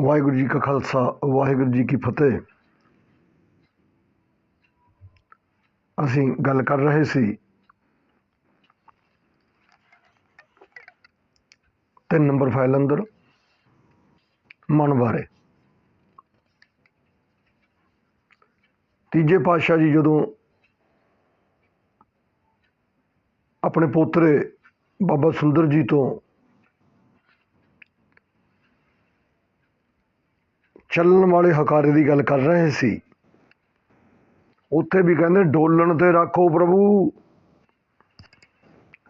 ਵਾਹਿਗੁਰੂ ਜੀ ਕਾ ਖਾਲਸਾ, ਵਾਹਿਗੁਰੂ ਜੀ ਕੀ ਫਤਿਹ। ਅਸੀਂ ਗੱਲ ਕਰ ਰਹੇ ਸੀ ਤਿੰਨ ਨੰਬਰ ਫਾਈਲ ਅੰਦਰ, ਮਨ ਬਾਰੇ। ਤੀਜੇ ਪਾਤਸ਼ਾਹ ਜੀ ਜਦੋਂ ਆਪਣੇ ਪੋਤਰੇ ਬਾਬਾ ਸੁੰਦਰ ਜੀ ਤੋਂ ਚੱਲਣ ਵਾਲੇ ਹਕਾਰੇ ਦੀ ਗੱਲ ਕਰ ਰਹੇ ਸੀ। ਉੱਥੇ ਵੀ ਕਹਿੰਦੇ, ਡੋਲਣ ਤੇ ਰੱਖੋ ਪ੍ਰਭੂ।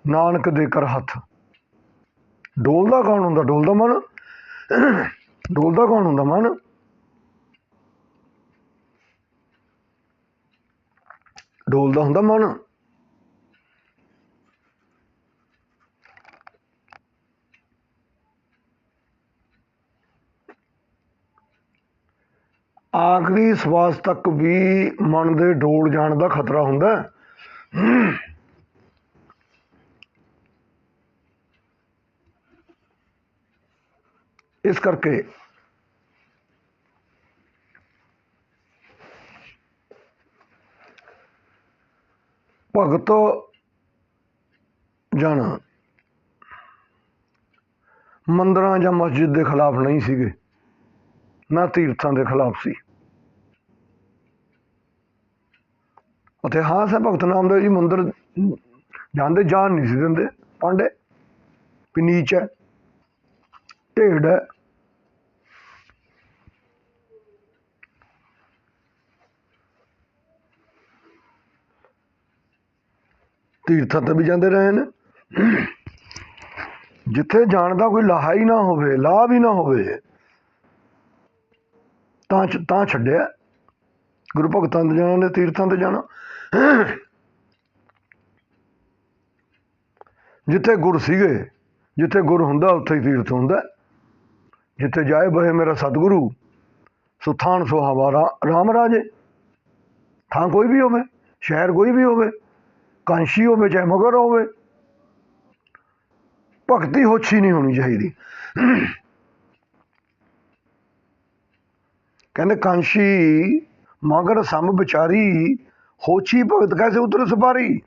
ਨਾਨਕ ਦੇ ਕਰ ਹੱਥ। ਡੋਲਦਾ ਕੌਣ ਹੁੰਦਾ? ਡੋਲਦਾ ਮਨ? ਡੋਲਦਾ ਕੌਣ ਹੁੰਦਾ ਮਨ? ਡੋਲਦਾ ਹੁੰਦਾ ਮਨ। ਆਖਰੀ ਸਵਾਸ ਤੱਕ ਵੀ ਮਨ ਦੇ ਡੋਲ ਜਾਣ ਦਾ ਖਤਰਾ ਹੁੰਦਾ ਹੈ। ਇਸ ਕਰਕੇ ਭਗਤ ਜਾਣਾ ਮੰਦਰਾਂ ਜਾਂ ਮਸਜਿਦ ਦੇ ਖਿਲਾਫ ਨਹੀਂ ਸੀਗੇ ਨਾ ਤੀਰਥਾਂ ਦੇ ਖਿਲਾਫ ਸੀ। ਇਤਿਹਾਸ ਹੈ ਭਗਤ ਨਾਮਦੇਵ ਜੀ ਮੰਦਰ ਜਾਂਦੇ, ਜਾਣ ਨਹੀਂ ਸੀ ਦਿੰਦੇ। ਪਾਂਡੇ ਪਨੀਚ ਹੈ ਢੇੜ ਹੈ। ਤੀਰਥਾਂ ਤੇ ਵੀ ਜਾਂਦੇ ਰਹੇ ਨੇ। ਜਿੱਥੇ ਜਾਣ ਦਾ ਕੋਈ ਲਾਹਾ ਹੀ ਨਾ ਹੋਵੇ, ਲਾਭ ਹੀ ਨਾ ਹੋਵੇ ਤਾਂ ਛ, ਤਾਂ ਛੱਡਿਆ। ਗੁਰੂ ਭਗਤਾਂ ਦੇ ਜਾਣਾ ਨੇ ਤੀਰਥਾਂ ਤੇ ਜਾਣਾ। ਜਿੱਥੇ ਗੁਰ ਸੀਗੇ, ਜਿੱਥੇ ਗੁਰ ਹੁੰਦਾ, ਉੱਥੇ ਹੀ ਤੀਰਥ ਹੁੰਦਾ। ਜਿੱਥੇ ਜਾਏ ਬਹੇ ਮੇਰਾ ਸਤਿਗੁਰੂ ਸੁਥਾਨ ਸੁਹਾਵਾ ਰਾਮ ਰਾਜੇ। ਥਾਂ ਕੋਈ ਵੀ ਹੋਵੇ, ਸ਼ਹਿਰ ਕੋਈ ਵੀ ਹੋਵੇ, ਕਾਂਸ਼ੀ ਹੋਵੇ, ਚਾਹੇ ਮਗਰ ਹੋਵੇ, ਭਗਤੀ ਹੋਛੀ ਨਹੀਂ ਹੋਣੀ ਚਾਹੀਦੀ। ਕਹਿੰਦੇ ਕਾਂਸ਼ੀ, ਮਗਰ ਸਮ ਵਿਚਾਰੀ ਹੋਛੀ ਭਗਤ ਕੈਸੇ ਉਤਰ ਸਪਾਰੀ?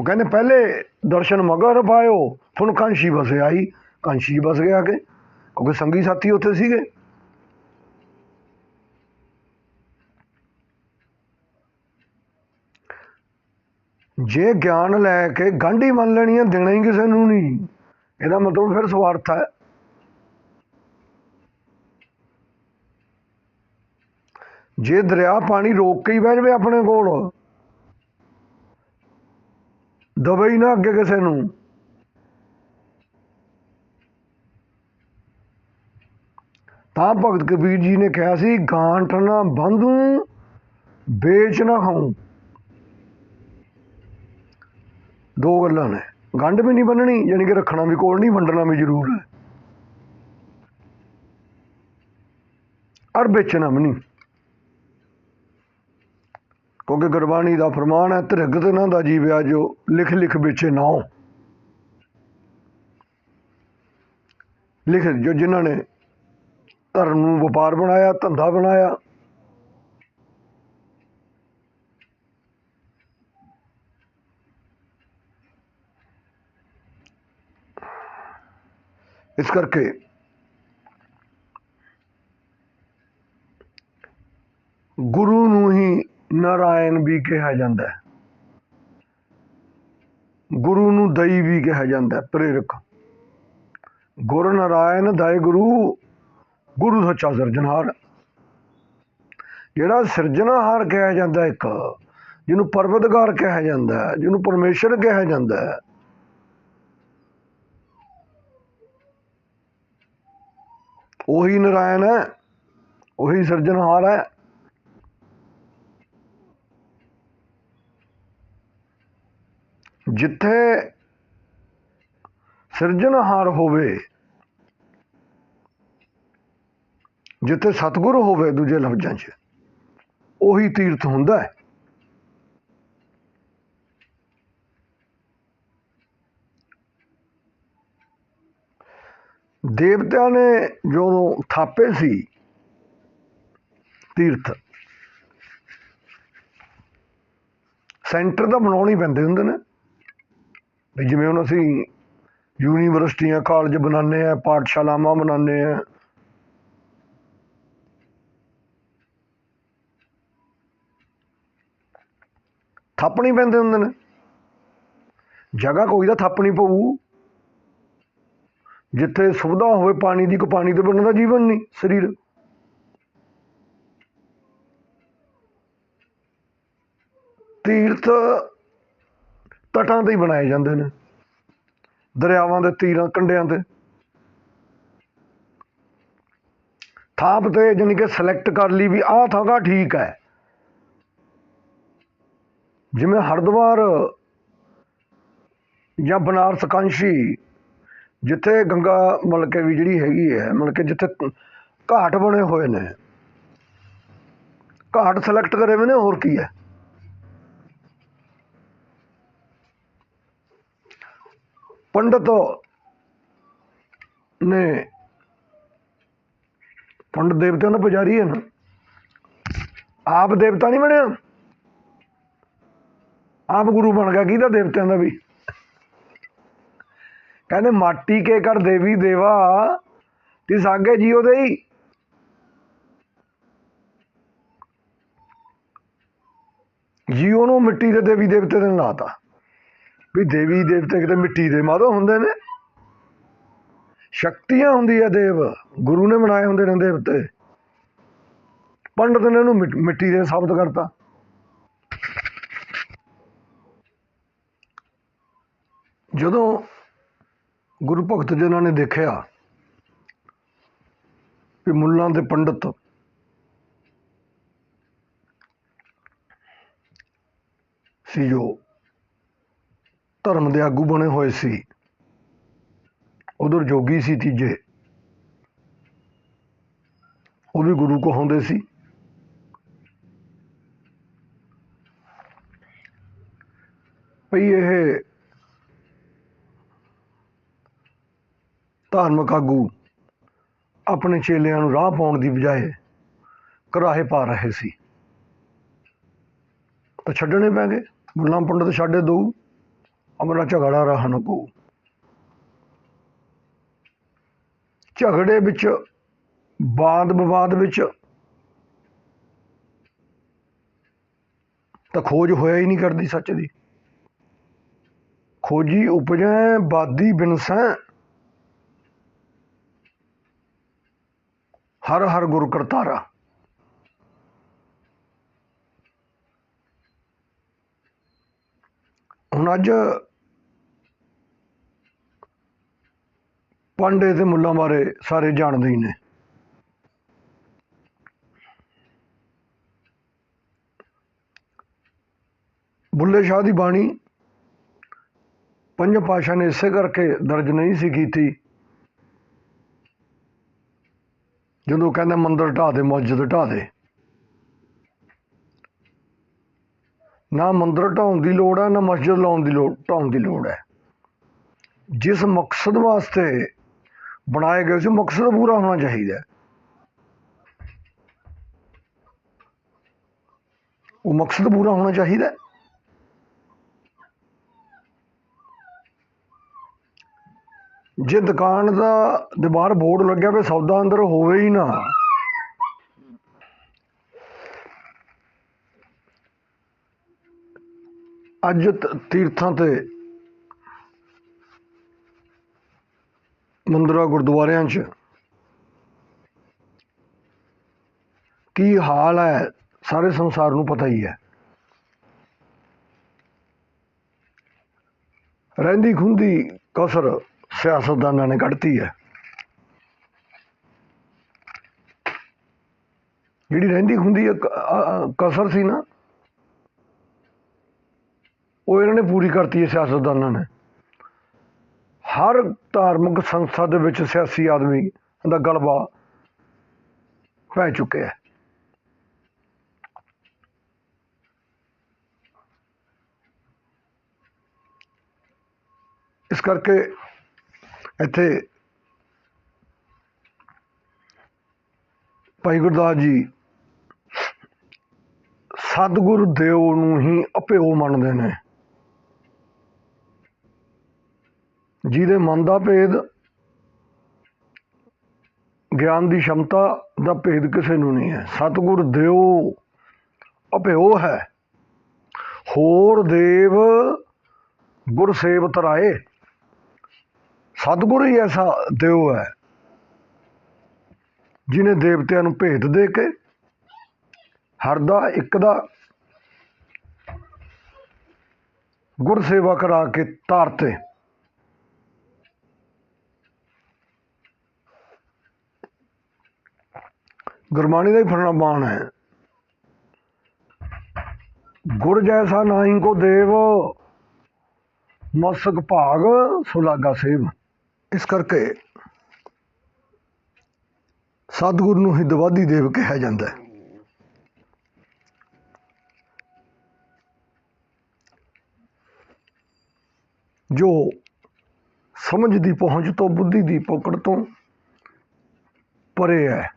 ਉਹ ਕਹਿੰਦੇ ਪਹਿਲੇ ਦਰਸ਼ਨ ਮਗਰ ਪਾਇਓ ਤੁਹਾਨੂੰ ਕਾਂਸ਼ੀ ਬਸੇ ਆਈ। ਕਾਂਸ਼ੀ ਬਸ ਗਿਆ ਕਿ ਕਿਉਂਕਿ ਸੰਗੀ ਸਾਥੀ ਉੱਥੇ ਸੀਗੇ। ਜੇ ਗਿਆਨ ਲੈ ਕੇ ਗਾਂਢੀ ਮੰਨ ਲੈਣੀ ਹੈ ਦੇਣਾ ਹੀ ਕਿਸੇ ਨੂੰ ਨਹੀਂ। ਇਹਦਾ ਮਤਲਬ ਫਿਰ ਸਵਾਰਥ ਹੈ। ਜੇ ਦਰਿਆ ਪਾਣੀ ਰੋਕ ਕੇ ਹੀ ਬਹਿ ਜਾਵੇ ਆਪਣੇ ਕੋਲ, ਦਵੇ ਹੀ ਨਾ ਅੱਗੇ ਕਿਸੇ ਨੂੰ। ਤਾਂ ਭਗਤ ਕਬੀਰ ਜੀ ਨੇ ਕਿਹਾ ਸੀ, ਗਾਂਠ ਨਾ ਬੰਧੂ, ਵੇਚ ਨਾ ਖਾਉ ਦੋ ਗੱਲਾਂ ਨੇ। ਗੰਢ ਵੀ ਨਹੀਂ ਬੰਨਣੀ, ਯਾਨੀ ਕਿ ਰੱਖਣਾ ਵੀ ਕੋਲ ਨਹੀਂ, ਵੰਡਣਾ ਵੀ ਜ਼ਰੂਰ ਹੈ। ਔਰ ਵੇਚਣਾ ਵੀ ਨਹੀਂ। ਕਿਉਂਕਿ ਗੁਰਬਾਣੀ ਦਾ ਫਰਮਾਨ ਹੈ, ਤ੍ਰਿਗਤ ਇਹਨਾਂ ਦਾ ਜੀਵਿਆ ਜੋ ਲਿਖ ਲਿਖ ਵੇਚੇ ਨਾਉ ਲਿਖ ਜੋ ਜਿਨ੍ਹਾਂ ਨੇ ਧਰਮ ਨੂੰ ਵਪਾਰ ਬਣਾਇਆ, ਧੰਦਾ ਬਣਾਇਆ, ਇਸ ਕਰਕੇ ਗੁਰੂ ਨੂੰ ਹੀ ਨਾਰਾਇਣ ਵੀ ਕਿਹਾ ਜਾਂਦਾ ਹੈ। ਗੁਰੂ ਨੂੰ ਦਈ ਵੀ ਕਿਹਾ ਜਾਂਦਾ ਪ੍ਰੇਰਕ। ਗੁਰ ਨਾਰਾਇਣ ਦਾਇ ਗੁਰੂ ਗੁਰੂ ਸੱਚਾ ਸਿਰਜਣਹਾਰ। ਜਿਹੜਾ ਸਿਰਜਣਹਾਰ ਕਿਹਾ ਜਾਂਦਾ ਇੱਕ, ਜਿਹਨੂੰ ਪਰਵਤਗਾਰ ਕਿਹਾ ਜਾਂਦਾ ਜਿਹਨੂੰ ਪਰਮੇਸ਼ਰ ਕਿਹਾ ਜਾਂਦਾ ਉਹੀ ਨਾਰਾਇਣ ਹੈ, ਉਹੀ ਸਿਰਜਣਹਾਰ ਹੈ। ਜਿੱਥੇ ਸਿਰਜਣਹਾਰ ਹੋਵੇ, ਜਿੱਥੇ ਸਤਿਗੁਰੂ ਹੋਵੇ ਦੂਜੇ ਲਫ਼ਜ਼ਾਂ 'ਚ, ਉਹੀ ਤੀਰਥ ਹੁੰਦਾ ਹੈ। ਦੇਵਤਿਆਂ ਨੇ ਜਦੋਂ ਥਾਪੇ ਸੀ ਤੀਰਥ, ਸੈਂਟਰ ਤਾਂ ਬਣਾਉਣੇ ਹੀ ਪੈਂਦੇ ਹੁੰਦੇ ਨੇ। ਵੀ ਜਿਵੇਂ ਹੁਣ ਅਸੀਂ ਯੂਨੀਵਰਸਿਟੀਆਂ, ਕਾਲਜ ਬਣਾਉਂਦੇ ਹਾਂ, ਪਾਠਸ਼ਾਲਾਵਾਂ ਬਣਾਉਂਦੇ ਹਾਂ। ਥੱਪ ਨਹੀਂ ਪੈਂਦੇ ਹੁੰਦੇ ਨੇ। ਜਗ੍ਹਾ ਕੋਈ ਤਾਂ ਥੱਪ ਨਹੀਂ ਪਊ। ਜਿੱਥੇ ਸੁਵਿਧਾ ਹੋਵੇ, ਪਾਣੀ ਦੀ ਕੋ ਪਾਣੀ ਤੋਂ ਬਿਨਾਂ ਦਾ ਜੀਵਨ ਨਹੀਂ, ਸਰੀਰ। ਤੀਰਥ ਤਟਾਂ ਤੇ ਹੀ ਬਣਾਏ ਜਾਂਦੇ ਨੇ। ਦਰਿਆਵਾਂ ਦੇ ਤੀਰਾਂ, ਕੰਢਿਆਂ ਤੇ। ਥਾਪ ਤੇ ਜਾਣੀ ਕਿ ਸਿਲੈਕਟ ਕਰ ਲਈ ਵੀ ਆਹ ਥਾਂ ਠੀਕ ਹੈ। ਜਿਵੇਂ ਹਰਿਦੁਆਰ ਜਾਂ ਬਨਾਰਸ ਕਾਂਸ਼ੀ, ਜਿੱਥੇ ਗੰਗਾ ਮਤਲਬ ਕਿ ਵੀ ਜਿਹੜੀ ਹੈਗੀ ਹੈ, ਮਤਲਬ ਕਿ ਜਿੱਥੇ ਘਾਟ ਬਣੇ ਹੋਏ ਨੇ। ਘਾਟ ਸਿਲੈਕਟ ਕਰੇ ਹੋਏ ਨੇ, ਹੋਰ ਕੀ ਹੈ। ਪੰਡਤ ਨੇ ਪੰਡਤ ਦੇਵਤਿਆਂ ਦਾ ਪੁਜਾਰੀ ਹੈ ਨਾ। ਆਪ ਦੇਵਤਾ ਨਹੀਂ ਬਣਿਆ। ਆਪ ਗੁਰੂ ਬਣ ਗਿਆ, ਕਿਹਦਾ ਦੇਵਤਿਆਂ ਦਾ ਵੀ। ਕਹਿੰਦੇ ਮਾਟੀ ਕੇ ਕਰ ਦੇਵੀ ਦੇਵਾ ਤਿਸ ਆਗੇ ਜੀਉ ਦੇਈ ਜੀਉ ਨੂੰ ਮਿੱਟੀ ਦੇ ਦੇਵੀ ਦੇਵਤੇ ਦੇ ਲਾਤਾ। ਵੀ ਦੇਵੀ ਦੇਵਤੇ ਕਿਤੇ ਮਿੱਟੀ ਦੇ ਮਾਦੋ ਹੁੰਦੇ ਨੇ। ਸ਼ਕਤੀਆਂ ਹੁੰਦੀ ਹੈ ਦੇਵ, ਗੁਰੂ ਨੇ ਬਣਾਏ ਹੁੰਦੇ ਨੇ ਦੇਵਤੇ ਪੰਡਤ ਨੇ ਇਹਨੂੰ ਮਿੱਟ- ਮਿੱਟੀ ਦੇ ਸਾਬਤ ਕਰਤਾ। ਜਦੋਂ ਗੁਰੂ ਭਗਤ ਜਨਾਂ ਨੇ ਦੇਖਿਆ ਕਿ ਮੁੱਲਾਂ ਦੇ ਪੰਡਤ ਸੀ ਜੋ ਧਰਮ ਦੇ ਆਗੂ ਬਣੇ ਹੋਏ ਸੀ। ਉਧਰ ਜੋਗੀ ਸੀ ਤੀਜੇ। ਉਹ ਵੀ ਗੁਰੂ ਕੋ ਹੁੰਦੇ ਸੀ। ਭਈ ਇਹ ਧਾਰਮਿਕ ਆਗੂ ਆਪਣੇ ਚੇਲਿਆਂ ਨੂੰ ਰਾਹ ਪਾਉਣ ਦੀ ਬਜਾਏ ਕਰਾਹੇ ਪਾ ਰਹੇ ਸੀ। ਤਾਂ ਛੱਡਣੇ ਪੈ ਗਏ ਮੁੱਲਾ ਪੰਡਤ ਛੱਡੇ ਦੋ। ਅਮਰਾ ਝਗੜਾ ਰਹਾ ਨਾ ਪਊ। ਝਗੜੇ ਵਿੱਚ ਬਾਦ ਵਿਵਾਦ ਵਿੱਚ ਤਾਂ ਖੋਜ ਹੋਇਆ ਹੀ ਨਹੀਂ ਕਰਦੀ ਸੱਚ ਦੀ। ਖੋਜੀ ਉਪਜੈ ਬਾਦੀ ਬਿਨਸੈ। ਹਰ ਹਰ ਗੁਰ ਕਰਤਾਰਾ। ਹੁਣ ਅੱਜ ਪਾਂਡੇ ਤੇ ਮੁੱਲਾਂ ਬਾਰੇ ਸਾਰੇ ਜਾਣਦੇ ਹੀ ਨੇ। ਬੁੱਲੇ ਸ਼ਾਹ ਦੀ ਬਾਣੀ ਪੰਜ ਪਾਸ਼ਾ ਨੇ ਇਸੇ ਕਰਕੇ ਦਰਜ ਨਹੀਂ ਸੀ ਕੀਤੀ। ਜਦੋਂ ਕਹਿੰਦਾ ਮੰਦਰ ਢਾ ਦੇ, ਮਸਜਿਦ ਢਾ ਦੇ। ਨਾ ਮੰਦਰ ਢਾਉਣ ਦੀ ਲੋੜ ਹੈ, ਨਾ ਮਸਜਿਦ ਲਾਉਣ ਦੀ ਲੋੜ, ਢਾਉਣ ਦੀ ਲੋੜ ਹੈ। ਜਿਸ ਮਕਸਦ ਵਾਸਤੇ ਬਣਾਏ ਗਏ ਸੀ, ਮਕਸਦ ਪੂਰਾ ਹੋਣਾ ਚਾਹੀਦਾ ਉਹ ਮਕਸਦ ਪੂਰਾ ਹੋਣਾ ਚਾਹੀਦਾ ਜੇ ਦੁਕਾਨ ਦਾ ਦੀਵਾਰ ਬੋਰਡ ਲੱਗਿਆ ਵੀ ਸੌਦਾ ਅੰਦਰ ਹੋਵੇ ਹੀ ਨਾ ਅੱਜ ਤੀਰਥਾਂ ਤੇ ਮੰਦਰਾਂ ਗੁਰਦੁਆਰਿਆਂ 'ਚ ਕੀ ਹਾਲ ਹੈ? ਸਾਰੇ ਸੰਸਾਰ ਨੂੰ ਪਤਾ ਹੀ ਹੈ। ਰਹਿੰਦੀ ਖੁੰਦੀ ਕਸਰ ਸਿਆਸਤਦਾਨਾਂ ਨੇ ਕੱਢਤੀ ਹੈ। ਜਿਹੜੀ ਰਹਿੰਦੀ ਖੁੰਦੀ ਕਸਰ ਸੀ ਨਾ ਉਹ ਇਹਨਾਂ ਨੇ ਪੂਰੀ ਕਰਤੀ ਹੈ ਸਿਆਸਤਦਾਨਾਂ ਨੇ। ਹਰ ਧਾਰਮਿਕ ਸੰਸਥਾ ਦੇ ਵਿੱਚ ਸਿਆਸੀ ਆਦਮੀ ਦਾ ਗਲਬਾ ਪੈ ਚੁੱਕਿਆ ਹੈ। ਇਸ ਕਰਕੇ ਇੱਥੇ ਭਾਈ ਗੁਰਦਾਸ ਜੀ ਸਤਿਗੁਰ ਦੇਵ ਨੂੰ ਹੀ ਅਪਿਓ ਮੰਨਦੇ ਨੇ। ਜਿਹਦੇ ਮਨ ਦਾ ਭੇਦ, ਗਿਆਨ ਦੀ ਸ਼ਮਤਾ ਦਾ ਭੇਦ ਕਿਸੇ ਨੂੰ ਨਹੀਂ ਹੈ। ਸਤਿਗੁਰ ਦਿਓ, ਅਭਿਓ ਹੈ। ਹੋਰ ਦੇਵ ਗੁਰ ਸੇਵ ਤਰਾਏ ਸਤਿਗੁਰ ਹੀ ਐਸਾ ਦਿਓ ਹੈ ਜਿਨੇ ਦੇਵਤਿਆਂ ਨੂੰ ਭੇਦ ਦੇ ਕੇ ਹਰ ਦਾ ਇੱਕ ਦਾ ਗੁਰ ਸੇਵਾ ਕਰਾ ਕੇ ਤਾਰਤੇ ਗੁਰਬਾਣੀ ਦਾ ਹੀ ਫੜਨਾ ਬਾਣ ਹੈ। ਗੁਰ ਜੈਸਾ ਨਾਹੀ ਕੋ ਦੇਵ ਮਸਕ ਭਾਗ ਸੁਲਾਗਾ ਸੇਵ। ਇਸ ਕਰਕੇ ਸਤਿਗੁਰੂ ਨੂੰ ਹੀ ਦਵਾਦੀ ਦੇਵ ਕਿਹਾ ਜਾਂਦਾ ਹੈ। ਜੋ ਸਮਝ ਦੀ ਪਹੁੰਚ ਤੋਂ, ਬੁੱਧੀ ਦੀ ਪਕੜ ਤੋਂ ਪਰੇ ਹੈ।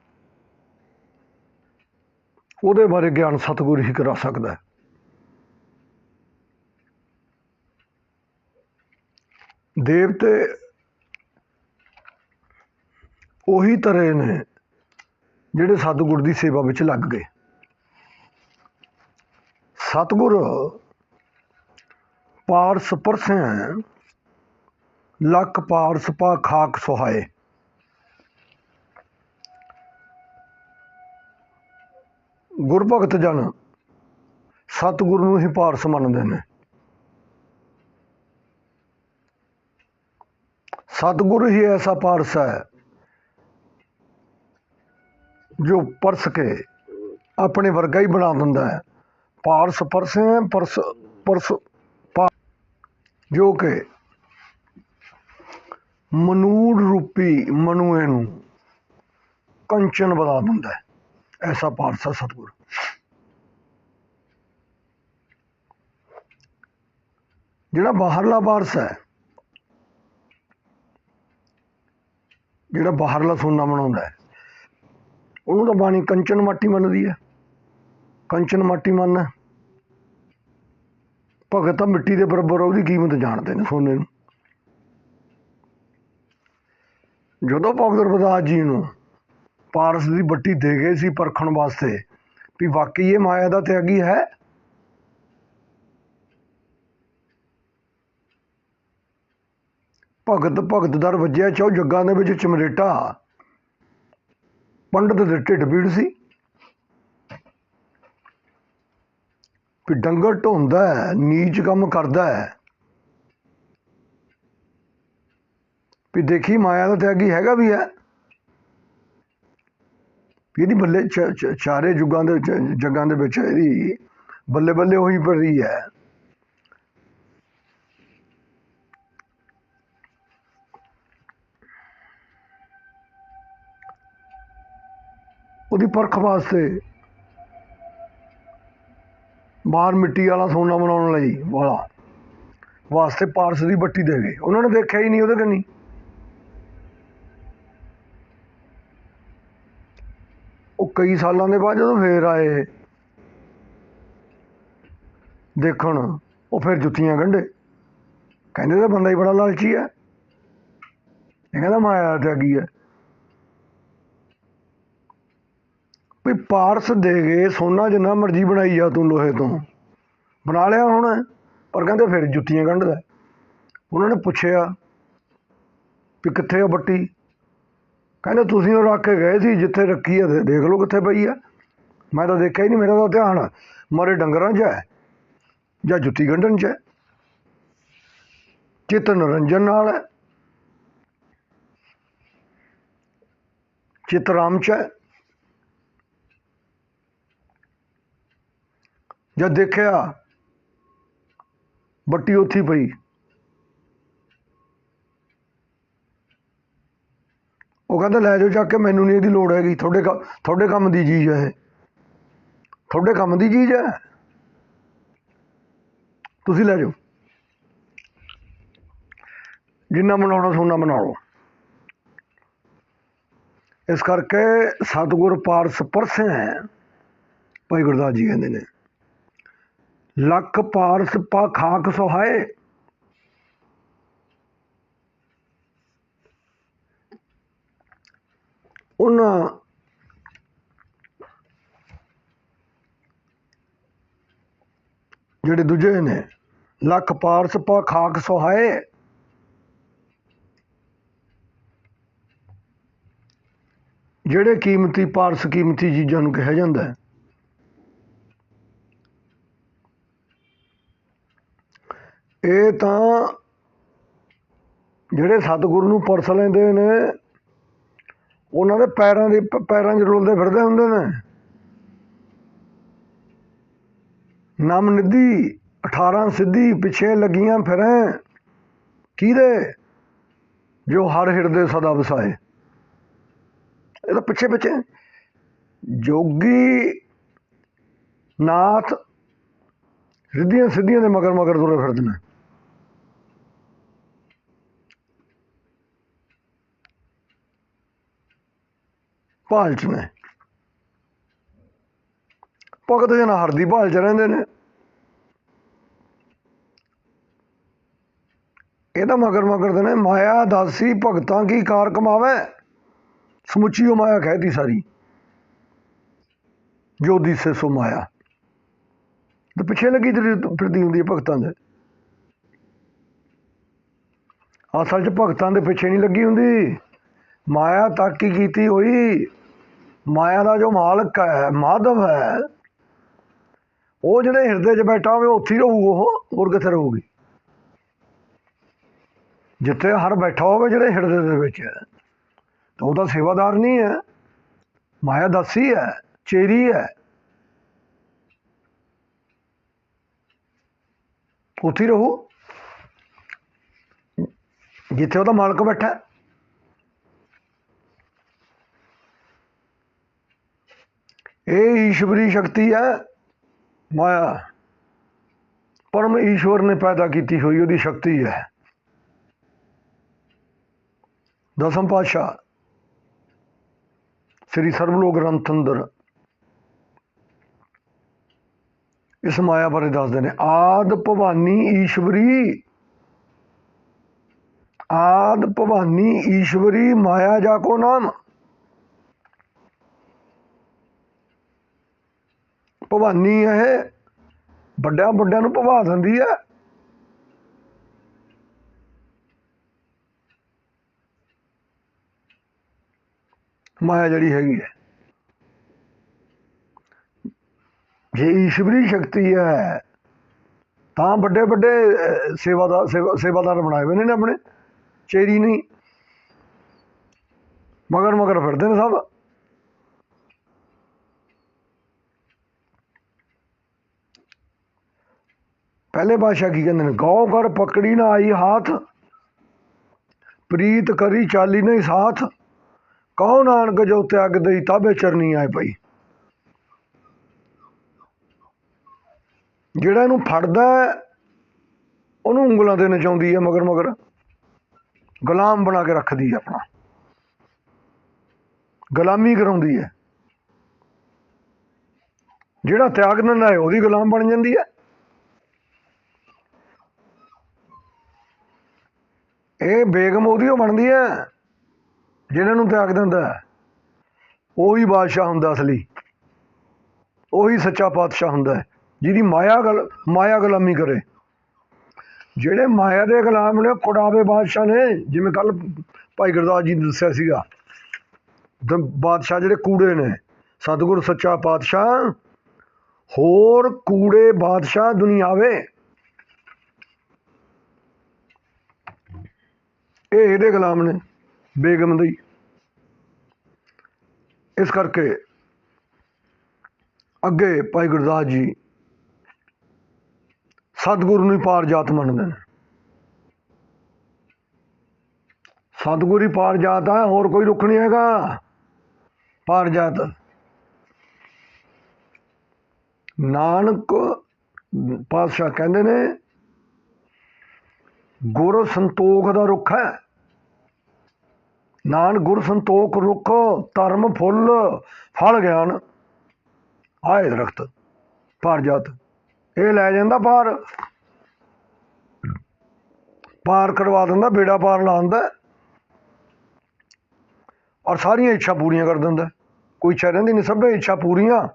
ਉਹਦੇ ਬਾਰੇ ਗਿਆਨ ਸਤਿਗੁਰ ਹੀ ਕਰਾ ਸਕਦਾ ਹੈ। ਦੇਵਤੇ ਉਹੀ ਤਰ੍ਹਾਂ ਨੇ ਜਿਹੜੇ ਸਤਿਗੁਰ ਦੀ ਸੇਵਾ ਵਿੱਚ ਲੱਗ ਗਏ। ਸਤਿਗੁਰ ਪਾਰਸ ਪਰਸੈਂ ਲੱਖ ਪਾਰਸ ਪਾ ਖਾਕ ਸੁਹਾਏ। ਗੁਰਭਗਤ ਜਨ ਸਤਿਗੁਰੂ ਨੂੰ ਹੀ ਪਾਰਸ ਮੰਨਦੇ ਨੇ। ਸਤਿਗੁਰੂ ਹੀ ਐਸਾ ਪਾਰਸ ਹੈ ਜੋ ਪਰਸ ਕੇ ਆਪਣੇ ਵਰਗਾ ਹੀ ਬਣਾ ਦਿੰਦਾ ਹੈ। ਪਾਰਸ ਪਰਸੇ ਪਰਸ ਪਰਸ ਜੋ ਕਿ ਮਨੂੜ ਰੂਪੀ ਮਨੂਏ ਨੂੰ ਕੰਚਨ ਬਣਾ ਦਿੰਦਾ ਹੈ। ਐਸਾ ਪਾਰਸ ਸਤਿਗੁਰ। ਜਿਹੜਾ ਬਾਹਰਲਾ ਪਾਰਸ ਹੈ, ਜਿਹੜਾ ਬਾਹਰਲਾ ਸੋਨਾ ਬਣਾਉਂਦਾ ਹੈ, ਉਹਨੂੰ ਤਾਂ ਬਾਣੀ ਕੰਚਨ ਮਾਟੀ ਮੰਨਦੀ ਹੈ। ਕੰਚਨ ਮਾਟੀ ਮੰਨਣਾ ਭਗਤ ਤਾਂ ਮਿੱਟੀ ਦੇ ਬਰਾਬਰ ਉਹਦੀ ਕੀਮਤ ਜਾਣਦੇ ਨੇ ਸੋਨੇ ਨੂੰ। ਜਦੋਂ ਭਗਤ ਰਵਿਦਾਸ ਜੀ ਨੂੰ ਪਾਰਸ ਦੀ ਬੱਟੀ ਦੇ ਗਏ ਸੀ ਪਰਖਣ ਵਾਸਤੇ ਵੀ ਵਾਕਈ ਇਹ ਮਾਇਆ ਦਾ ਤਿਆਗੀ ਹੈ? ਭਗਤ ਭਗਤ ਦਰ ਵੱਜਿਆ ਚੋ ਜੱਗਾਂ ਦੇ ਵਿੱਚ ਚਮਰੇਟਾ। ਪੰਡਤ ਦੇ ਢਿੱਡ ਪੀੜ ਸੀ। ਵੀ ਡੰਗਰ ਢੋਂਦਾ ਹੈ, ਨੀਚ ਕੰਮ ਕਰਦਾ ਹੈ। ਵੀ ਦੇਖੀ ਮਾਇਆ ਦਾ ਤਿਆਗੀ ਹੈਗਾ ਵੀ ਹੈ? ਇਹਦੀ ਬੱਲੇ ਚਾਰੇ ਯੁੱਗਾਂ ਦੇ ਵਿੱਚ ਜੱਗਾਂ ਦੇ ਵਿੱਚ ਇਹਦੀ ਬੱਲੇ ਬੱਲੇ ਹੋਈ ਪਰ ਰਹੀ ਹੈ। ਉਹਦੀ ਪਰਖ ਵਾਸਤੇ ਬਾਹਰ ਮਿੱਟੀ ਵਾਲਾ ਸੋਨਾ ਬਣਾਉਣ ਲਈ ਵਾਲਾ ਵਾਸਤੇ ਪਾਰਸ ਦੀ ਬੱਟੀ ਦੇ ਗਏ। ਉਹਨਾਂ ਨੇ ਦੇਖਿਆ ਹੀ ਨਹੀਂ ਉਹਦੇ ਕੰਨੀ ਉਹ ਕਈ ਸਾਲਾਂ ਦੇ ਬਾਅਦ ਜਦੋਂ ਫੇਰ ਆਏ ਦੇਖਣ, ਉਹ ਫਿਰ ਜੁੱਤੀਆਂ ਗੰਢੇ। ਕਹਿੰਦੇ ਤਾਂ ਬੰਦਾ ਹੀ ਬੜਾ ਲਾਲਚੀ ਹੈ। ਇਹ ਕਹਿੰਦਾ ਮਾਇਆ ਤਿਆਗੀ ਹੈ। ਵੀ ਪਾਰਸ ਦੇ ਗਏ ਸੋਨਾ ਜਿੰਨਾ ਮਰਜ਼ੀ ਬਣਾਈ ਜਾ ਤੂੰ ਲੋਹੇ ਤੋਂ। ਬਣਾ ਲਿਆ ਹੁਣ ਪਰ ਕਹਿੰਦੇ ਫਿਰ ਜੁੱਤੀਆਂ ਗੰਢਦਾ। ਉਹਨਾਂ ਨੇ ਪੁੱਛਿਆ ਵੀ ਕਿੱਥੇ ਆ ਬੱਟੀ? ਕਹਿੰਦੇ ਤੁਸੀਂ ਉਹ ਰੱਖ ਕੇ ਗਏ ਸੀ, ਜਿੱਥੇ ਰੱਖੀ ਆ ਦੇ- ਦੇਖ ਲਓ ਕਿੱਥੇ ਪਈ ਆ। ਮੈਂ ਤਾਂ ਦੇਖਿਆ ਹੀ ਨਹੀਂ, ਮੇਰਾ ਤਾਂ ਧਿਆਨ ਮਾਰੇ ਡੰਗਰਾਂ 'ਚ ਹੈ, ਜਾਂ ਜੁੱਤੀ ਗੰਢਣ 'ਚ ਹੈ। ਚਿੱਤ ਨਿਰੰਜਨ ਨਾਲ ਹੈ। ਚਿੱਤ ਰਾਮ 'ਚ ਹੈ। ਜਦ ਦੇਖਿਆ, ਬੱਟੀ ਉੱਥੀ ਪਈ। ਉਹ ਕਹਿੰਦਾ, ਲੈ ਜਾਓ ਚੱਕ ਕੇ, ਮੈਨੂੰ ਨਹੀਂ ਇਹਦੀ ਲੋੜ ਹੈਗੀ, ਤੁਹਾਡੇ ਕ, ਤੁਹਾਡੇ ਕੰਮ ਦੀ ਚੀਜ਼ ਹੈ ਇਹ। ਤੁਹਾਡੇ ਕੰਮ ਦੀ ਚੀਜ਼ ਹੈ? ਤੁਸੀਂ ਲੈ ਜਾਓ। ਜਿੰਨਾ ਬਣਾਉਣਾ, ਸੋਨਾ ਬਣਾ ਲਓ। ਇਸ ਕਰਕੇ ਸਤਿਗੁਰ ਪਾਰਸ ਪਰਸੈ ਭਾਈ ਗੁਰਦਾਸ ਜੀ ਕਹਿੰਦੇ ਨੇ। ਲੱਖ ਪਾਰਸ ਪਾ ਖਾਕ ਸੁਹਾਏ ਉਹਨਾਂ ਜਿਹੜੇ ਦੂਜੇ ਨੇ, ਲੱਖ ਪਾਰਸ ਪਾ ਖਾਕ ਸੁਹਾਏ। ਜਿਹੜੇ ਕੀਮਤੀ ਪਾਰਸ ਕੀਮਤੀ ਚੀਜ਼ਾਂ ਨੂੰ ਕਿਹਾ ਜਾਂਦਾ ਹੈ। ਇਹ ਤਾਂ ਜਿਹੜੇ ਸਤਿਗੁਰੂ ਨੂੰ ਪਰਸ ਲੈਂਦੇ ਨੇ ਉਹਨਾਂ ਦੇ ਪੈਰਾਂ ਦੇ ਪੈਰਾਂ 'ਚ ਰੁਲਦੇ ਫਿਰਦੇ ਹੁੰਦੇ ਨੇ। ਨਮ ਨਿਧੀ 18 ਸਿੱਧੀ ਪਿੱਛੇ ਲੱਗੀਆਂ ਫਿਰੈਂ। ਕਿਹਦੇ? ਜੋ ਹਰ ਹਿਰਦੇ ਸਦਾ ਵਸਾਏ। ਇਹ ਤਾਂ ਪਿੱਛੇ ਪਿੱਛੇ। ਜੋਗੀ, ਨਾਥ, ਰਿੱਧੀਆਂ ਸਿੱਧੀਆਂ ਦੇ ਮਗਰ ਮਗਰ ਤੁਰੇ ਫਿਰਦੇ ਨੇ। ਭਾਲ ਚ ਨੇ ਭਗਤ ਜਨ ਹਰਦੀ ਭਾਲ ਚ ਰਹਿੰਦੇ ਨੇ। ਇਹਦਾ ਮਗਰ ਮਗਰ ਦੇ ਨੇ, ਮਾਇਆ ਦਾਸੀ ਭਗਤਾਂ ਕੀ ਕਾਰ ਕਮਾਵੇ? ਸਮੁੱਚੀ ਉਹ ਮਾਇਆ ਕਹਿਤੀ ਸਾਰੀ। ਜੋ ਦਿਸੇ ਸੋ ਮਾਇਆ। ਤੇ ਪਿੱਛੇ ਲੱਗੀ ਫਿਰਦੀ ਹੁੰਦੀ ਹੈ ਭਗਤਾਂ ਦੇ। ਅਸਲ 'ਚ ਭਗਤਾਂ ਦੇ ਪਿੱਛੇ ਨਹੀਂ ਲੱਗੀ ਹੁੰਦੀ। ਮਾਇਆ ਤੱਕ ਹੀ ਕੀਤੀ ਹੋਈ? ਮਾਇਆ ਦਾ ਜੋ ਮਾਲਕ ਹੈ, ਮਾਧਵ ਹੈ, ਉਹ ਜਿਹੜੇ ਹਿਰਦੇ 'ਚ ਬੈਠਾ ਹੋਵੇ, ਉੱਥੇ ਹੀ ਰਹੂ, ਉਹ ਹੋਰ ਕਿੱਥੇ ਰਹੂਗੀ। ਜਿੱਥੇ ਹਰ ਬੈਠਾ ਹੋਵੇ ਜਿਹੜੇ ਹਿਰਦੇ ਦੇ ਵਿੱਚ, ਤਾਂ ਉਹਦਾ ਸੇਵਾਦਾਰ ਨਹੀਂ ਹੈ। ਮਾਇਆ ਦਾਸੀ ਹੈ, ਚੇਰੀ ਹੈ। ਉੱਥੇ ਰਹੂ। ਜਿੱਥੇ ਉਹਦਾ ਮਾਲਕ ਬੈਠਾ ਇਹ ਈਸ਼ਵਰੀ ਸ਼ਕਤੀ ਹੈ। ਮਾਇਆ। ਪਰਮ ਈਸ਼ਵਰ ਨੇ ਪੈਦਾ ਕੀਤੀ ਹੋਈ ਉਹਦੀ ਸ਼ਕਤੀ ਹੈ। ਦਸਮ ਪਾਤਸ਼ਾਹ। ਸ੍ਰੀ ਸਰਬਲੋਕ ਗ੍ਰੰਥ ਅੰਦਰ ਇਸ ਮਾਇਆ ਬਾਰੇ ਦੱਸਦੇ ਨੇ, ਆਦ ਭਵਾਨੀ ਈਸ਼ਵਰੀ। ਆਦ ਭਵਾਨੀ ਈਸ਼ਵਰੀ, ਮਾਇਆ ਜਾ ਕੋ ਨਾਮ। ਭਵਾਨੀ ਹੈ ਇਹ। ਵੱਡਿਆਂ ਵੱਡਿਆਂ ਨੂੰ ਭਵਾ ਦਿੰਦੀ ਹੈ ਮਾਇਆ ਜਿਹੜੀ ਹੈਗੀ ਹੈ ਜੇ ਈਸ਼ਵਰੀ ਸ਼ਕਤੀ ਹੈ ਤਾਂ ਵੱਡੇ ਵੱਡੇ ਸੇਵਾਦਾਰ, ਸੇਵਾ- ਸੇਵਾਦਾਰ ਬਣਾਏ ਹੋਏ ਨੇ ਆਪਣੇ। ਚੇਰੀ ਨਹੀਂ। ਮਗਰ ਮਗਰ ਫਿਰਦੇ ਨੇ ਸਭ। ਪਹਿਲੇ ਪਾਤਸ਼ਾਹ ਕੀ ਕਹਿੰਦੇ ਨੇ ਗौ ਕਰ ਪਕੜੀ ਨਾ ਆਈ ਹਾਥ, ਪ੍ਰੀਤ ਕਰੀ ਚਾਲੀ ਨਹੀਂ ਸਾਥ, ਕਹੋ ਨਾਨਕ ਜੋ ਤਿਆਗ ਦਈ, ਤਾਬੇ ਚਰਨੀ ਆਏ ਪਈ। ਜਿਹੜਾ ਇਹਨੂੰ ਫੜਦਾ ਉਹਨੂੰ ਉਂਗਲਾਂ ਤੇ ਨਚਾਉਂਦੀ ਹੈ ਮਗਰ ਮਗਰ, ਗੁਲਾਮ ਬਣਾ ਕੇ ਰੱਖਦੀ ਹੈ ਆਪਣਾ। ਗੁਲਾਮੀ ਕਰਾਉਂਦੀ ਹੈ। ਜਿਹੜਾ ਤਿਆਗ ਨਾ ਹੈ, ਉਹਦੀ ਗੁਲਾਮ ਬਣ ਜਾਂਦੀ ਹੈ। ਇਹ ਬੇਗਮ ਉਹਦੀ ਓ ਬਣਦੀ ਹੈ ਜਿਹਨਾਂ ਨੂੰ ਤਿਆਗ ਦਿੰਦਾ ਉਹੀ ਬਾਦਸ਼ਾਹ ਹੁੰਦਾ ਅਸਲੀ। ਉਹੀ ਸੱਚਾ ਪਾਤਸ਼ਾਹ ਹੁੰਦਾ ਜਿਹਦੀ ਮਾਇਆ ਗਲ, ਮਾਇਆ ਗੁਲਾਮੀ ਕਰੇ। ਜਿਹੜੇ ਮਾਇਆ ਦੇ ਗੁਲਾਮ ਨੇ ਕੁੜਾਵੇ ਬਾਦਸ਼ਾਹ ਨੇ, ਜਿਵੇਂ ਕੱਲ ਭਾਈ ਗੁਰਦਾਸ ਜੀ ਨੇ ਦੱਸਿਆ ਸੀਗਾ। ਦ- ਬਾਦਸ਼ਾਹ ਜਿਹੜੇ ਕੂੜੇ ਨੇ, ਸਤਿਗੁਰ ਸੱਚਾ ਪਾਤਸ਼ਾਹ, ਹੋਰ ਕੂੜੇ ਬਾਦਸ਼ਾਹ ਦੁਨੀਆਵੇ। ਇਹ ਇਹਦੇ ਗੁਲਾਮ ਨੇ, ਬੇਗਮ ਦੇ ਹੀ। ਇਸ ਕਰਕੇ ਅੱਗੇ ਭਾਈ ਗੁਰਦਾਸ ਜੀ ਸਤਿਗੁਰੂ ਨੂੰ ਹੀ ਪਾਰ ਜਾਤ ਮੰਨਦੇ ਨੇ। ਸਤਿਗੁਰੂ ਹੀ ਪਾਰ ਜਾਤ ਹੈ ਹੋਰ ਕੋਈ ਰੁੱਖ ਨਹੀਂ ਹੈਗਾ। ਪਾਰ ਜਾਤ। ਨਾਨਕ ਪਾਤਸ਼ਾਹ ਕਹਿੰਦੇ ਨੇ ਗੁਰ ਸੰਤੋਖ ਦਾ ਰੁੱਖ ਹੈ। ਨਾਨ ਗੁਰ ਸੰਤੋਖ ਰੁੱਖ, ਧਰਮ ਫੁੱਲ, ਫਲ ਗਿਆਨ। ਆਏ ਦਰਖਤ ਪਾਰ ਜਾਤ। ਇਹ ਲੈ ਜਾਂਦਾ ਪਾਰ ਪਾਰ ਕਰਵਾ ਦਿੰਦਾ, ਬੇੜਾ ਪਾਰ ਲਾਉਂਦਾ ਔਰ ਸਾਰੀਆਂ ਇੱਛਾ ਪੂਰੀਆਂ ਕਰ ਦਿੰਦਾ। ਕੋਈ ਇੱਛਾ ਰਹਿੰਦੀ ਨਹੀਂ, ਸਭੇ ਇੱਛਾ ਪੂਰੀਆਂ।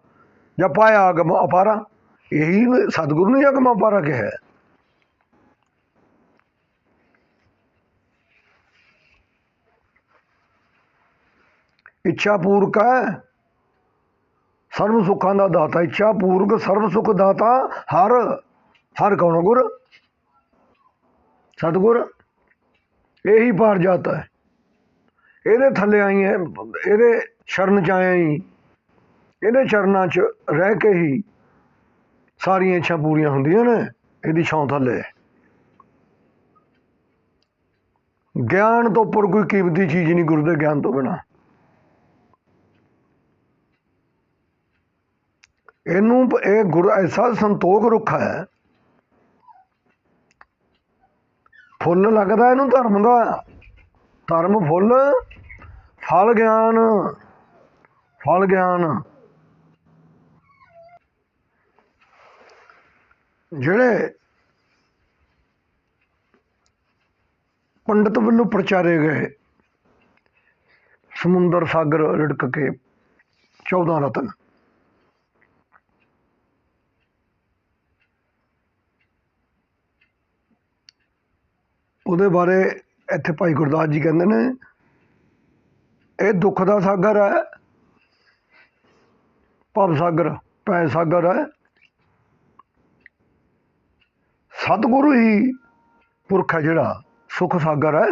ਜਾਂ ਪਾਇਆ ਅਗਮ ਅਪਾਰਾ। ਇਹੀ ਸਤਿਗੁਰੂ ਨੇ ਅਗਮ ਅਪਾਰਾ ਕਿਹਾ ਇੱਛਾ ਪੂਰਕ ਹੈ। ਸਰਬ ਸੁੱਖਾਂ ਦਾ ਦਾਤਾ ਇੱਛਾ ਪੂਰਕ ਸਰਬ ਸੁਖ ਦਾਤਾ ਹਰ ਹਰ ਕੌਣ ਗੁਰ। ਸਤਿਗੁਰ। ਇਹੀ ਪਾਰ ਜਾਤਾ ਹੈ। ਇਹਦੇ ਥੱਲੇ ਆਈ ਹੈ, ਇਹਦੇ ਸ਼ਰਨ ਚ ਆਇਆ ਹੀ। ਇਹਦੇ ਚਰਨਾਂ ਚ ਰਹਿ ਕੇ ਹੀ ਸਾਰੀਆਂ ਇੱਛਾ ਪੂਰੀਆਂ ਹੁੰਦੀਆਂ ਨੇ, ਇਹਦੀ ਛਾਂ ਥੱਲੇ ਗਿਆਨ ਤੋਂ ਉੱਪਰ ਕੋਈ ਕੀਮਤੀ ਚੀਜ਼ ਨਹੀਂ ਗੁਰੂ ਦੇ ਗਿਆਨ ਤੋਂ ਬਿਨਾ। ਇਹਨੂੰ ਇਹ ਗੁਰ ਐਸਾ ਸੰਤੋਖ ਰੁੱਖ ਹੈ। ਫੁੱਲ ਲੱਗਦਾ ਇਹਨੂੰ ਧਰਮ ਦਾ। ਧਰਮ ਫੁੱਲ, ਫਲ ਗਿਆਨ ਫਲ ਗਿਆਨ। ਜਿਹੜੇ ਪੰਡਤ ਵੱਲੋਂ ਪ੍ਰਚਾਰੇ ਗਏ, ਸਮੁੰਦਰ ਸਾਗਰ ਰਿੜਕ ਕੇ 14 ਰਤਨ। ਉਹਦੇ ਬਾਰੇ ਇੱਥੇ ਭਾਈ ਗੁਰਦਾਸ ਜੀ ਕਹਿੰਦੇ ਨੇ, ਇਹ ਦੁੱਖ ਦਾ ਸਾਗਰ ਹੈ, ਭਵ ਸਾਗਰ ਪੈ ਸਾਗਰ ਹੈ। ਸਤਿਗੁਰੂ ਹੀ ਪੁਰਖ ਹੈ ਜਿਹੜਾ, ਸੁਖ ਸਾਗਰ ਹੈ।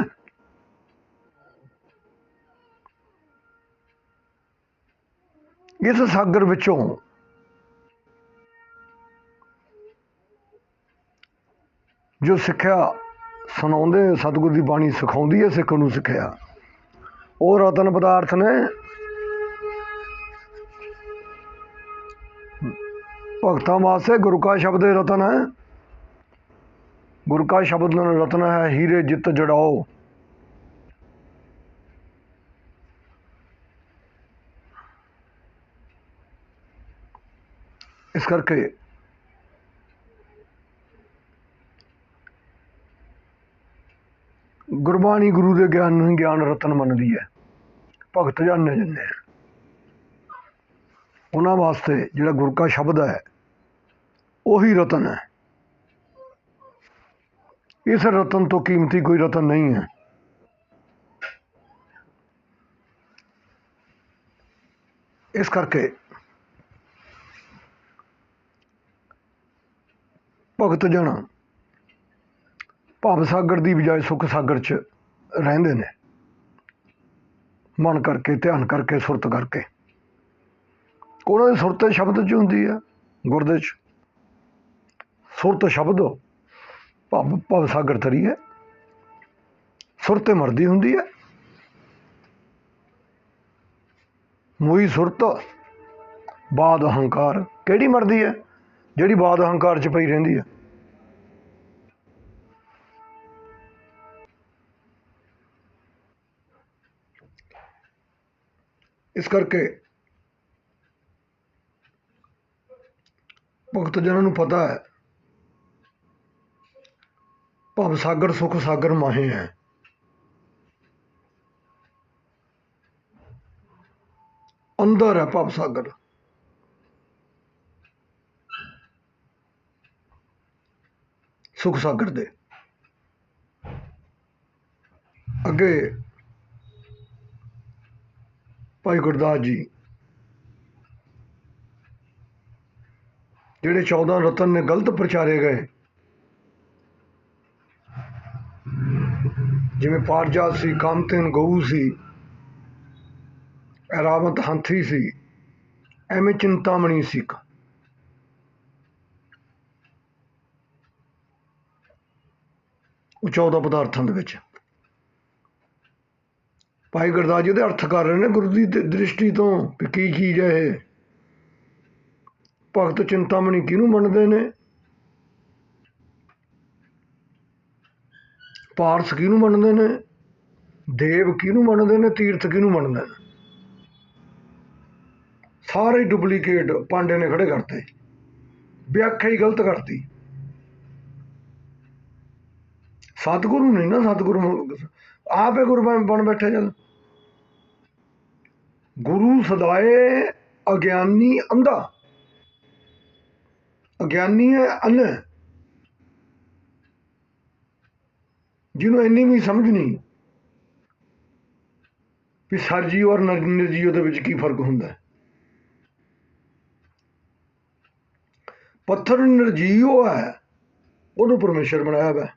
ਇਸ ਸਾਗਰ ਵਿੱਚੋਂ ਜੋ ਸਿੱਖਿਆ ਸੁਣਾਉਂਦੇ, ਸਤਿਗੁਰ ਦੀ ਬਾਣੀ ਸਿਖਾਉਂਦੀ ਹੈ ਸਿੱਖ ਨੂੰ ਸਿੱਖਿਆ। ਉਹ ਰਤਨ ਪਦਾਰਥ ਨੇ। ਭਗਤਾਂ ਵਾਸਤੇ ਗੁਰੂ ਕਾ ਸ਼ਬਦ ਰਤਨ ਹੈ। ਗੁਰੂ ਕਾ ਸ਼ਬਦ ਰਤਨ ਹੈ, ਹੀਰੇ ਜਿੱਤ ਜੜਾਓ। ਇਸ ਕਰਕੇ ਗੁਰਬਾਣੀ ਗੁਰੂ ਦੇ ਗਿਆਨ ਨੂੰ ਹੀ ਗਿਆਨ ਰਤਨ ਮੰਨਦੀ ਹੈ। ਭਗਤ ਜਾਣੇ ਜਾਂਦੇ ਆ। ਉਹਨਾਂ ਵਾਸਤੇ ਜਿਹੜਾ ਗੁਰੂ ਕਾ ਸ਼ਬਦ ਹੈ, ਉਹੀ ਰਤਨ ਹੈ। ਇਸ ਰਤਨ ਤੋਂ ਕੀਮਤੀ ਕੋਈ ਰਤਨ ਨਹੀਂ ਹੈ। ਇਸ ਕਰਕੇ ਭਗਤ ਜਨ ਭਵ ਸਾਗਰ ਦੀ ਬਜਾਏ ਸੁੱਖ ਸਾਗਰ 'ਚ ਰਹਿੰਦੇ ਨੇ। ਮਨ ਕਰਕੇ, ਧਿਆਨ ਕਰਕੇ, ਸੁਰਤ ਕਰਕੇ। ਉਹਨਾਂ ਦੀ ਸੁਰਤ ਸ਼ਬਦ 'ਚ ਹੁੰਦੀ ਹੈ ਗੁਰਦੇ 'ਚ। ਸੁਰਤ ਸ਼ਬਦ ਭਵ ਭਵ ਸਾਗਰ ਤਰੀ ਹੈ। ਸੁਰਤ ਮਰਦੀ ਹੁੰਦੀ ਹੈ। ਮੋਈ ਸੁਰਤ, ਬਾਦ ਅਹੰਕਾਰ। ਕਿਹੜੀ ਮਰਦੀ ਹੈ? ਜਿਹੜੀ ਬਾਦ ਅਹੰਕਾਰ 'ਚ ਪਈ ਰਹਿੰਦੀ ਹੈ। ਇਸ ਕਰਕੇ ਭਗਤ ਜਨਾਂ ਨੂੰ ਪਤਾ ਹੈ, ਭਵ ਸਾਗਰ ਸੁਖ ਸਾਗਰ ਮਾਹੇ ਹੈ। ਅੰਦਰ ਹੈ ਭਵ ਸਾਗਰ। ਸੁਖ ਸਾਗਰ ਦੇ। ਅੱਗੇ ਭਾਈ ਗੁਰਦਾਸ ਜੀ, ਜਿਹੜੇ 14 ਰਤਨ ਨੇ ਗਲਤ ਪ੍ਰਚਾਰੇ ਗਏ। ਜਿਵੇਂ ਪਾਰਜਾਤ ਸੀ ਕਾਮਤਨ ਗਊ ਸੀ, ਐਰਾਵਤ ਹੰਥੀ ਸੀ, ਐਵੇਂ ਚਿੰਤਾਮਣੀ ਸੀ। ਉਹ 14 ਪਦਾਰਥਾਂ ਦੇ ਵਿੱਚ। ਭਾਈ ਗੁਰਦਾਸ ਜੀ ਦੇ ਅਰਥ ਕਰ ਰਹੇ ਨੇ ਗੁਰੂ ਦੀ ਦ੍ਰਿਸ਼ਟੀ ਤੋਂ ਵੀ ਕੀ ਚੀਜ਼ ਹੈ ਇਹ। ਭਗਤ ਚਿੰਤਾਮਣੀ ਕਿਹਨੂੰ ਮੰਨਦੇ ਨੇ? ਪਾਰਸ ਕਿਹਨੂੰ ਮੰਨਦੇ ਨੇ? ਦੇਵ ਕਿਹਨੂੰ ਮੰਨਦੇ ਨੇ? ਤੀਰਥ ਕਿਹਨੂੰ ਮੰਨਦੇ ਨੇ? ਸਾਰੇ ਡੁਪਲੀਕੇਟ ਪਾਂਡੇ ਨੇ ਖੜੇ ਕਰਤੇ। ਵਿਆਖਿਆ ਹੀ ਗਲਤ ਕਰਤੀ। ਸਤਿਗੁਰੂ ਨਹੀਂ ਨਾ ਸਤਿਗੁਰੂ ਆਪੇ ਗੁਰੂ ਬਣ ਬਣ ਬੈਠੇ ਜਦ ਗੁਰੂ ਸਦਾਏ ਅਗਿਆਨੀ ਅੰਧਾ। ਅਗਿਆਨੀ ਹੈ ਅੰਨ। ਜਿਹਨੂੰ ਇੰਨੀ ਵੀ ਸਮਝ ਨਹੀਂ ਵੀ ਸਰਜੀਵ ਔਰ ਨਿਰ- ਨਿਰਜੀਵ ਦੇ ਵਿੱਚ ਕੀ ਫ਼ਰਕ ਹੁੰਦਾ ਹੈ। ਪੱਥਰ ਨਿਰਜੀਵ ਹੈ, ਉਹਨੂੰ ਪਰਮੇਸ਼ਰ ਬਣਾਇਆ ਹੋਇਆ ਹੈ।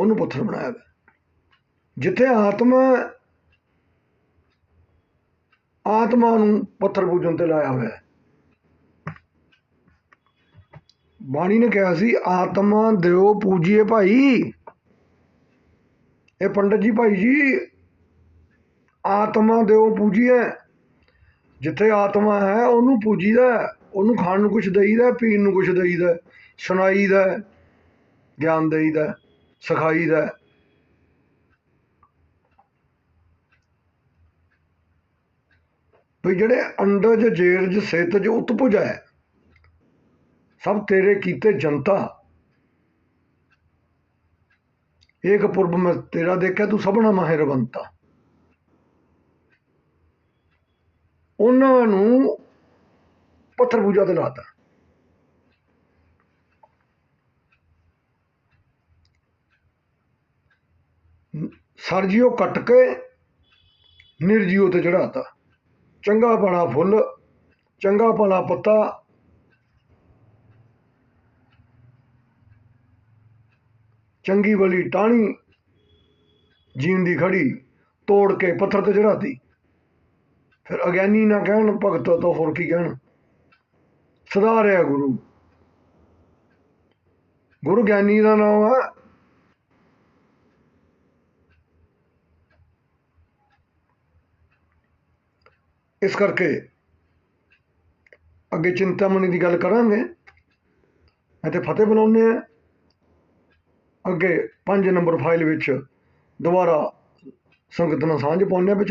ਉਹਨੂੰ ਪੱਥਰ ਬਣਾਇਆ ਜਿੱਥੇ ਆਤਮਾ ਆਤਮਾ ਨੂੰ ਪੱਥਰ ਪੂਜਣ ਤੇ ਲਾਇਆ ਹੋਇਆ ਹੈ। ਬਾਣੀ ਨੇ ਕਿਹਾ ਸੀ ਆਤਮਾ ਦਿਓ ਪੂਜੀਏ ਭਾਈ। ਇਹ ਪੰਡਤ ਜੀ ਭਾਈ ਜੀ ਆਤਮਾ ਦਿਓ ਪੂਜੀਏ। ਜਿੱਥੇ ਆਤਮਾ ਹੈ ਉਹਨੂੰ ਪੂਜੀਦਾ ਹੈ, ਉਹਨੂੰ ਖਾਣ ਨੂੰ ਕੁਝ ਦੇਈਦਾ ਪੀਣ ਨੂੰ ਕੁਝ ਦੇਈਦਾ ਸੁਣਾਈਦਾ ਗਿਆਨ ਦੇਈਦਾ ਸਿਖਾਈਦਾ ਵੀ ਜਿਹੜੇ ਅੰਡਜ ਜੇਰਜ ਸਿੱਤਜ ਉਤਪੁਜ ਹੈ, ਸਭ ਤੇਰੇ ਕੀਤੇ ਜਨਤਾ। ਏਕ ਪੁਰਬ ਮੈਂ ਤੇਰਾ ਦੇਖਿਆ, ਤੂੰ ਸਭਨਾ ਮਾਹਿਰਵੰਤਾ ਉਹਨਾਂ ਨੂੰ ਪੱਥਰ ਪੂਜਾ ਤੇ ਲਾਤਾ। ਸਰਜੀਓ ਕੱਟ ਕੇ ਨਿਰਜੀਓ ਤੇ ਚੜਾਤਾ ਚੰਗਾ ਭਲਾ ਫੁੱਲ, ਚੰਗਾ ਭਲਾ ਪੱਤਾ। ਚੰਗੀ ਵਾਲੀ ਟਾਹਣੀ ਜੀਣ ਦੀ ਖੜੀ ਤੋੜ ਕੇ ਪੱਥਰ ਤੇ ਚੜਾਤੀ ਫਿਰ ਅਗਿਆਨੀ ਨਾ ਕਹਿਣ, ਭਗਤ ਤੋਂ ਹੋਰ ਕੀ ਕਹਿਣ। ਸੁਧਾਰਿਆ ਗੁਰੂ। ਗੁਰੂ ਗਿਆਨੀ ਦਾ ਨਾਮ ਹੈ ਇਸ ਕਰਕੇ ਅੱਗੇ ਚਿੰਤਾਮਣੀ ਦੀ ਗੱਲ ਕਰਾਂਗੇ। ਅਤੇ ਫਤਿਹ ਬਣਾਉਂਦੇ ਹਾਂ। ਅੱਗੇ ਪੰਜ ਨੰਬਰ ਫਾਈਲ ਵਿੱਚ ਦੁਬਾਰਾ ਸੰਗਤ ਨਾਲ ਸਾਂਝ ਪਾਉਂਦੇ ਹਾਂ ਵਿਚਾਰ।